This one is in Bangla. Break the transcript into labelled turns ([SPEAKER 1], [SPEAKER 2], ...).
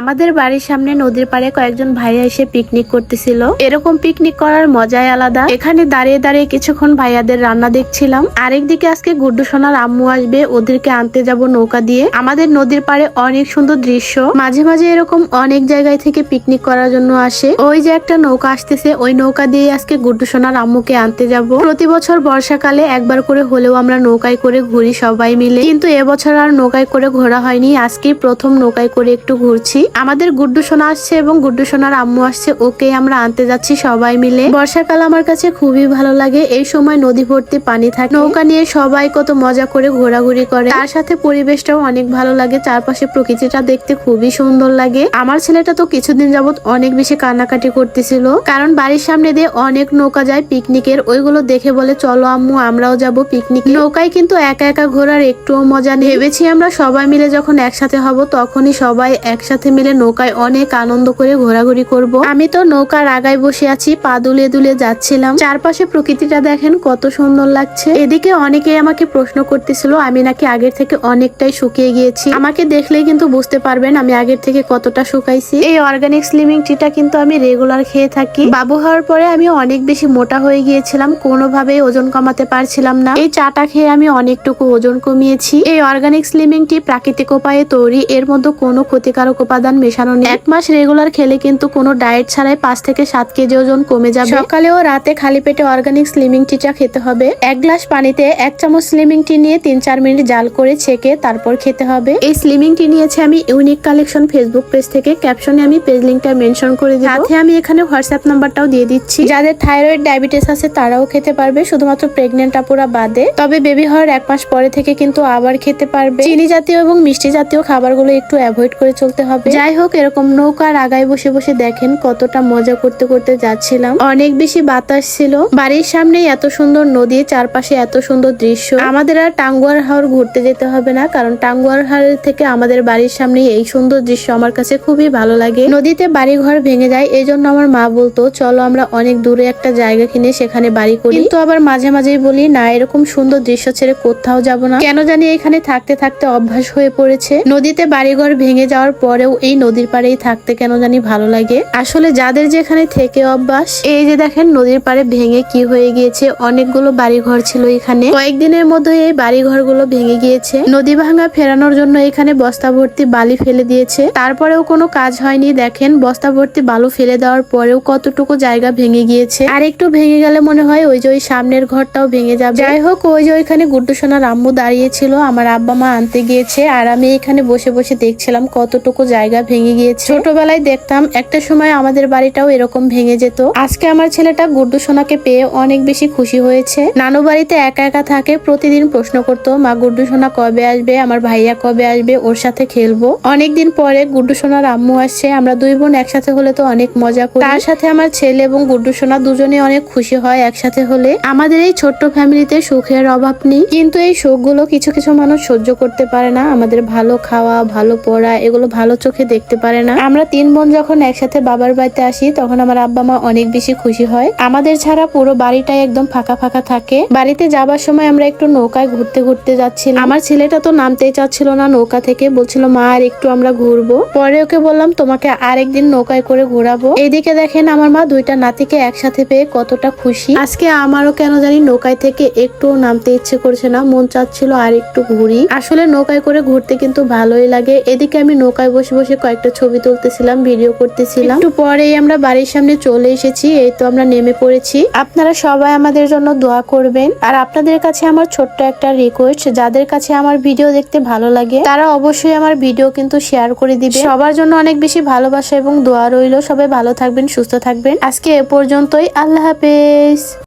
[SPEAKER 1] আমাদের বাড়ির সামনে নদীর পাড়ে কয়েকজন ভাইয়া এসে পিকনিক করতেছিল। এরকম পিকনিক করার মজাই আলাদা। এখানে দাঁড়িয়ে দাঁড়িয়ে কিছুক্ষণ ভাইয়াদের রান্না দেখছিলাম। আরেকদিকে আজকে গুড্ডু সোনার আম্মু আসবে, ওদেরকে আনতে যাব নৌকা দিয়ে। আমাদের নদীর পাড়ে অনেক সুন্দর দৃশ্য। মাঝে মাঝে এরকম অনেক জায়গায় থেকে পিকনিক করার জন্য আসে। ওই যে একটা নৌকা আসতেছে, ওই নৌকা দিয়ে আজকে গুড্ডু সোনার আম্মুকে আনতে যাব। প্রতি বছর বর্ষাকালে একবার করে হলেও আমরা নৌকায় করে ঘুরি সবাই মিলে। কিন্তু এবছর আর নৌকায় করে ঘোরা হয়নি। আজকে প্রথম নৌকায় করে একটু ঘুরছি। আমাদের গুড্ডু সোনা আসছে এবং গুড্ডু সোনার আম্মু আসছে, ওকে আমরা আনতে যাচ্ছি সবাই মিলে। বর্ষাকাল আমার কাছে খুবই ভালো লাগে, এই সময় নদী ভর্তি পানি থাকে। নৌকা নিয়ে সবাই কত মজা করে ঘোরাঘুরি করে। তার সাথে পরিবেশটাও অনেক ভালো লাগে, চারপাশে প্রকৃতিটা দেখতে খুবই সুন্দর লাগে। আমার ছেলেটা তো কিছুদিন যাবত অনেক বেশি কান্নাকাটি করতেছিল, কারণ বাড়ির সামনে দিয়ে অনেক নৌকা যায় পিকনিকের, ওইগুলো দেখে বলে, চলো আম্মু, আমরাও যাব পিকনিক। নৌকায় কিন্তু একা একা ঘোরার একটুও মজা নেই। ভেবেছি আমরা সবাই মিলে যখন একসাথে হব, তখনই সবাই একসাথে মিলে নৌকায় অনেক আনন্দ করে ঘোরাঘুরি করব। আমি তো নৌকার আগায় বসে আছি, পা দুলে দুলে যাচ্ছিলাম। চারপাশে প্রকৃতিটা দেখেন কত সুন্দর লাগছে। এদিকে অনেকেই আমাকে প্রশ্ন করতেছিল, আমি নাকি আগের থেকে অনেকটাই শুকিয়ে গিয়েছি। আমাকে দেখলেই কিন্তু বুঝতে পারবেন আমি আগের থেকে কতটা শুকাইছি। এই অর্গানিক স্লিমিং টিটা কিন্তু আমি রেগুলার খেয়ে থাকি। বাবু হওয়ার পরে আমি অনেক বেশি মোটা হয়ে গিয়েছিলাম, কোনোভাবেই ওজন কমাতে পারছিলাম না। এই চাটা খেয়ে আমি অনেকটুকু ওজন কমিয়েছি। এই অর্গানিক স্লিমিং টি প্রাকৃতিক উপায়ে তৈরি, এর মধ্যে কোনো ক্ষতিকারক উপাদান মেশানো নেই এক মাস রেগুলার খেলে কিন্তু কোনো ডায়েট ছাড়াই পাঁচ থেকে সাত কেজি ওজন কমে যাবে। সকালে ও রাতে খালি পেটে অর্গানিক স্লিমিং টিটা খেতে হবে। এক গ্লাস পানিতে এক চামচ স্লিমিং টি নিয়ে তিন চার মিনিট জাল করে ছেঁকে তারপর খেতে হবে। এই স্লিমিং টি নিয়েছে আমি ইউনিক কালেকশন ফেসবুক পেজ থেকে। ক্যাপশনে আমি পেজ লিঙ্কটা মেনশন করে দিব। সাথে আমি এখানে হোয়াটসঅ্যাপ নাম্বারটাও দিয়ে দিচ্ছি। যাদের থাইরয়েড ডায়াবেটিস আছে তারাও খেতে পারবে। শুধুমাত্র প্রেগনেন্ট আপুরা বাদে। তবে বেবি হওয়ার এক মাস পরে থেকে কিন্তু আবার খেতে পারবে। চিনি জাতীয় এবং মিষ্টি জাতীয় খাবারগুলো একটু অ্যাভয়েড করে চলতে হবে। যাই হোক এরকম নৌকার আগায় বসে বসে দেখেন কতটা মজা করতে করতে যাচ্ছিলাম। অনেক বেশি বাতাস ছিল। বাড়ির সামনেই এত সুন্দর নদী, চারপাশে এত সুন্দর দৃশ্য। আমাদের আর টাঙ্গুয়ার হাওর ঘুরতে যেতে হবে না, কারণ টাঙ্গুয়ার হাওর থেকে আমাদের বাড়ির সামনে এই সুন্দর দৃশ্য আমার কাছে খুবই ভালো লাগে। নদীতে বাড়ি ঘর ভেঙে যায় এই জন্য আমার মা বলতো, চলো আমরা অনেক দূরে একটা জায়গা কিনে সেখানে বাড়ি করি। কিন্তু আবার মাঝে মাঝেই বলি, না, এরকম সুন্দর দৃশ্য ছেড়ে কোথাও যাব না। কেন জানি এখানে থাকতে থাকতে অভ্যাস হয়ে পড়েছে। নদীতে বাড়িঘর ভেঙে যাওয়ার পরেও এই নদীর পাড়েই থাকতে কেন জানি ভালো লাগে। আসলে যাদের যেখানে থেকে অভ্যাস, এই যে দেখেন নদীর পাড়ে ভেঙে কি হয়ে গিয়েছে, অনেকগুলো বাড়িঘর ছিল এখানে। কয়েকদিনের মধ্যে এই বাড়িঘরগুলো ভেঙে গিয়েছে। নদী ভাঙা ফেরানোর জন্য এখানে বস্তা ভর্তি বালি ফেলে দিয়েছে। তারপরেও কোনো কাজ হয়নি, দেখেন বস্তা ভর্তি বালু ফেলে দেওয়ার পরেও কতটুকু জায়গা ভেঙে গিয়েছে। আর একটু ভেঙে গেলে মনে হয় ওই যে ওই সামনের ঘরটাও ভেঙে যাবে। যাই হোক, ওই যে ওইখানে গুড্ডু সোনার আম্মু দাঁড়িয়েছিল আমার আব্বা মা আনতে গিয়েছে, আর আমি এখানে বসে বসে দেখছিলাম কতটুকু জায়গা ভেঙে গিয়েছে। ছোটবেলায় দেখতাম একটা সময় আমাদের বাড়িটাও এরকম ভেঙে যেত। আজকে আমার ছেলেটা গুড্ডু সোনাকে পেয়ে অনেক বেশি খুশি হয়েছে। নানু বাড়িতে একা একা থাকে, প্রতিদিন প্রশ্ন করতো, মা, গুড্ডু সোনা কবে আসবে? আমার ভাইয়া কবে আসবে? ওর সাথে খেলব? অনেকদিন পরে গুড্ডু সোনার আম্মু আসছে, আমরা দুই বোন একসাথে হলে তো অনেক মজা করি। তার সাথে আমার ছেলে এবং গুড্ডু সোনা দুজনে অনেক খুশি হয় একসাথে হলে। আমাদের এই ছোট্ট ফ্যামিলিতে সুখের অভাব নেই, কিন্তু এই সুখগুলো কিছু কিছু মানুষ সহ্য করতে পারে না। আমাদের ভালো খাওয়া, ভালো পড়া, এগুলো ভালো চোখে দেখতে পারে না। আমরা তিন বোন যখন একসাথে বাবার বাড়িতে আসি, তখন আমার আব্বা মা অনেক বেশি খুশি হয়। আমাদের ছাড়া পুরো বাড়িটাই একদম ফাঁকা ফাঁকা থাকে। বাড়িতে যাবার সময় আমরা একটু নৌকায় ঘুরতে ঘুরতে যাচ্ছিলাম। আমার ছেলেটা তো নামতেই চাচ্ছিল না নৌকা থেকে। বলছিল, মা, আর একটু আমরা ঘুরবো। পরে ওকে বললাম, তোমাকে আরেকদিন নৌকায় করে ঘোরাবো। এদিকে দেখেন, আমার মা দুইটা নাতিকে একসাথে পেয়ে কতটা খুশি। আজকে আমারও কেন জানি নৌকায় থেকে একটুও নামতে ইচ্ছে করছে না। মন চাচ্ছিল আর একটু ঘুরি। আসলে নৌকায় করে ঘুরতে কিন্তু ভালোই লাগে। এদিকে আমি নৌকায় বসে বসে কয়েকটা ছবি তুলতেছিলাম, ভিডিও করতেছিলাম। একটু পরেই আমরা বাড়ির সামনে চলে এসেছি, এই তো আমরা নেমে পড়েছি। আপনারা সবাই আমাদের জন্য দোয়া করবেন। আর আপনাদের কাছে আমার ছোট্ট একটা রিকোয়েস্ট যাদের কাছে আমার ভিডিও দেখতে ভালো লাগে, তারা অবশ্যই আমার ভিডিও কিন্তু শেয়ার করে দিবে সবার জন্য অনেক বেশি ভালোবাসা এবং দোয়া রইল। সবাই ভালো থাকবেন, সুস্থ থাকবেন। আজকে এ পর্যন্তই। আল্লাহ হাফেজ।